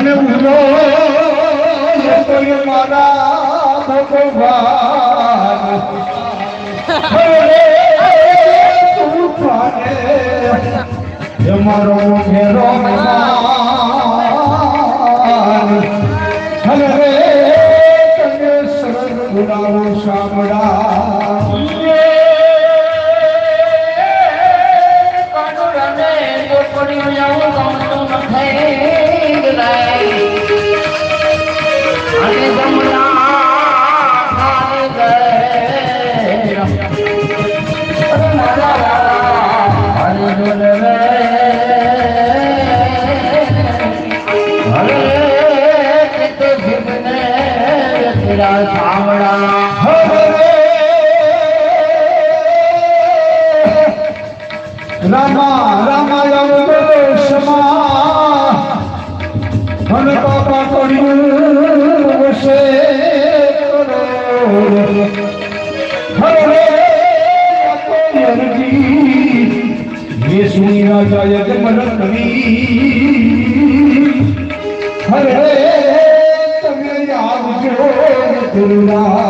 અને કોઈ મારા ભગવાન તું મારો ઘેરો હરે રે તને શરણ ગુલાવો શામળા રામા સુનિયા જય જમન કવી હરે તમે આવજો ગુરુના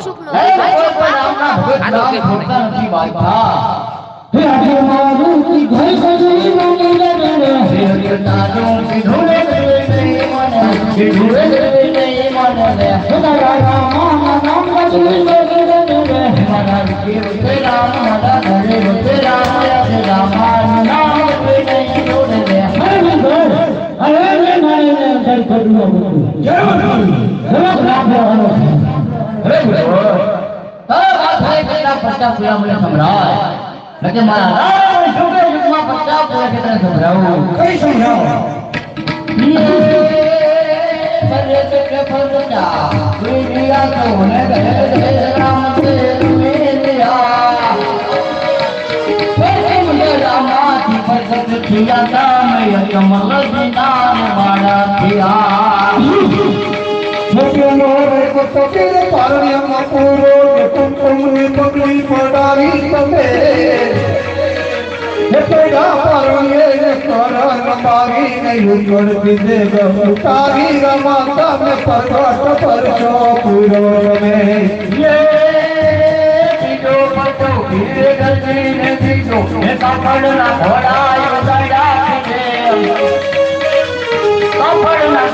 શુકનો હે કોઈ પણ રામના ભગત નામ ભોગતા નથી બાપા હે હરિયરનાનું કીધું રે નહીં મને કીધું રે નહીં મને રે મારા વિશે વસે રામ મારા ઘરે વસે રામ યાદ રામાનું નામ કોઈ નહીં જોડે રે અરે ગુરુ તો આ થાય કેટલા પચાસ પૂરા મને સંભળાય. લગે મારા રામ જોગે યુગમાં પચાસ પૂરા તને સંભળાવું. કઈ તો ને ગહે રામ તે કમલ થિયા. મોટો મોરે કોતો કેરે પારણ્યમાં પૂરો ને કુંકુમની પગલી પડાવી તમે. હે પેડા પારણ્યે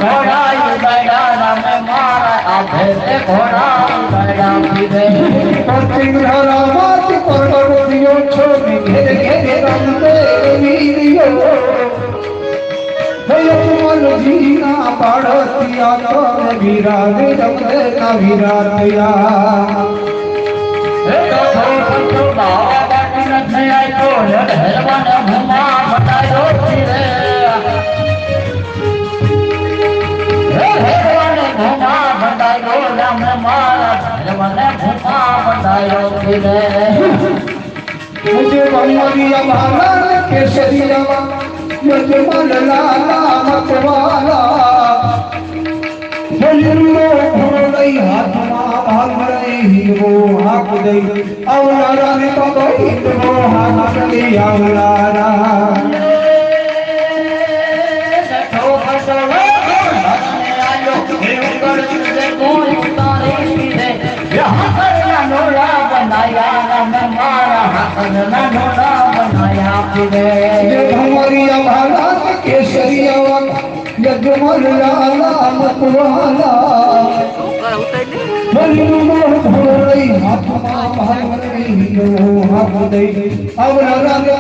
રામે ઘોડા દડા પીને પતિંગરા માત પગટ દિયો છો ને ઘેર ઘેર રમતે વીરિયો હે જીના પાડતિયા તો વીરા રે ના વીરા તયા એ તો થો બાવા બાટી ન થયા તો હેરવાના ભૂમા मुझे बंगो दिया भाला कैसे दिया मुझे मन लाला मतवाला बजरो भोलई हाथ मां भाग रही वो हाक दई औलारा ने तो दई तो हाक दई औलारा ભમરિયા ભાલા કેસરિયા યજમલ લાલા મતવાલા બલિનો ભોળઈ હાથમાં દઈ આવલારા ને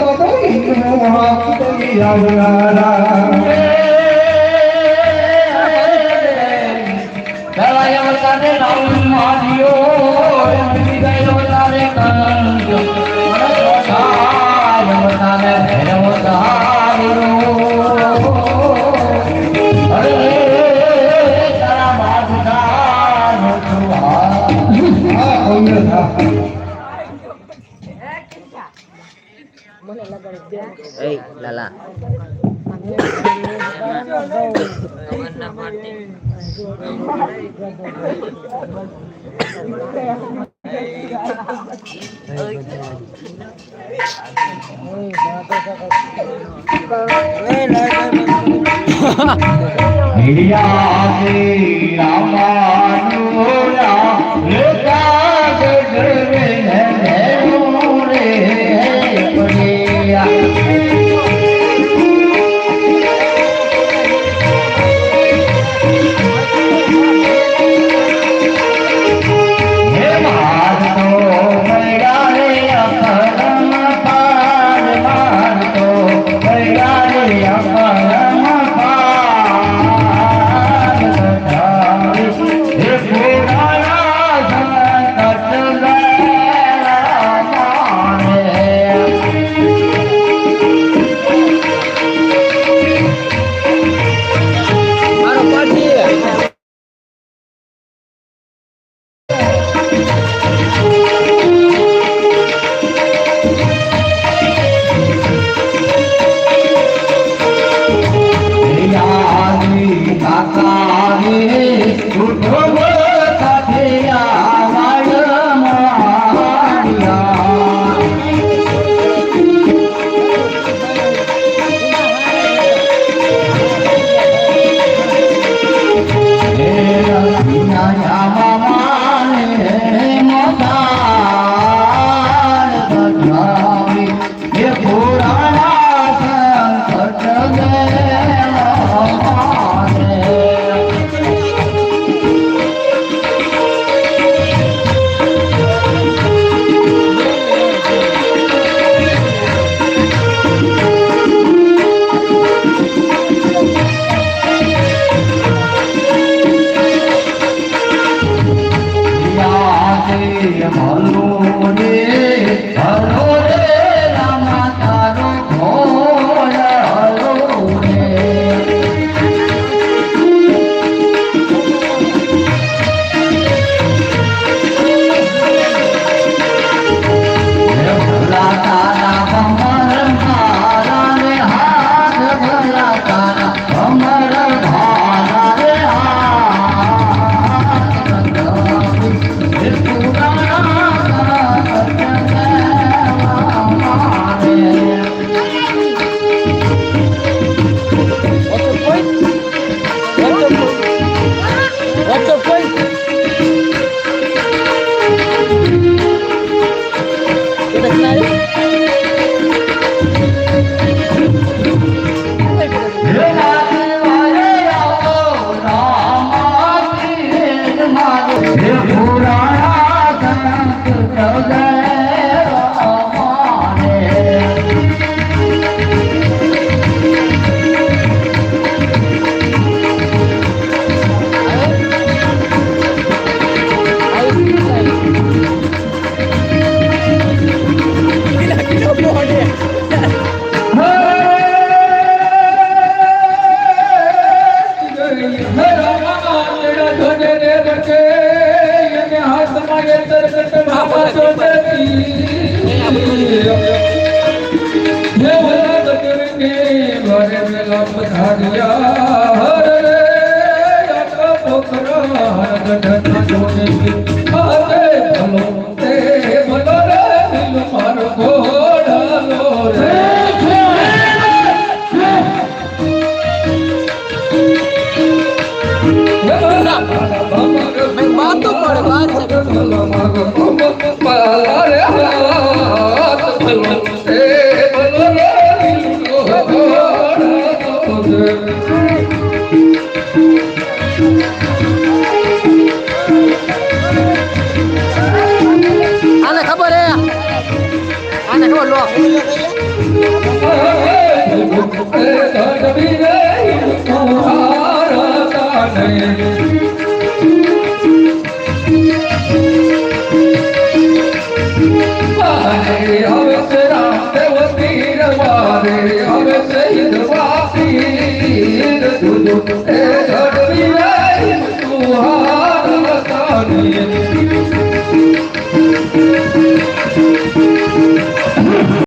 હાથ કરી આવલારા હા খেলা আমার આને ખબર હે આને ખબર લો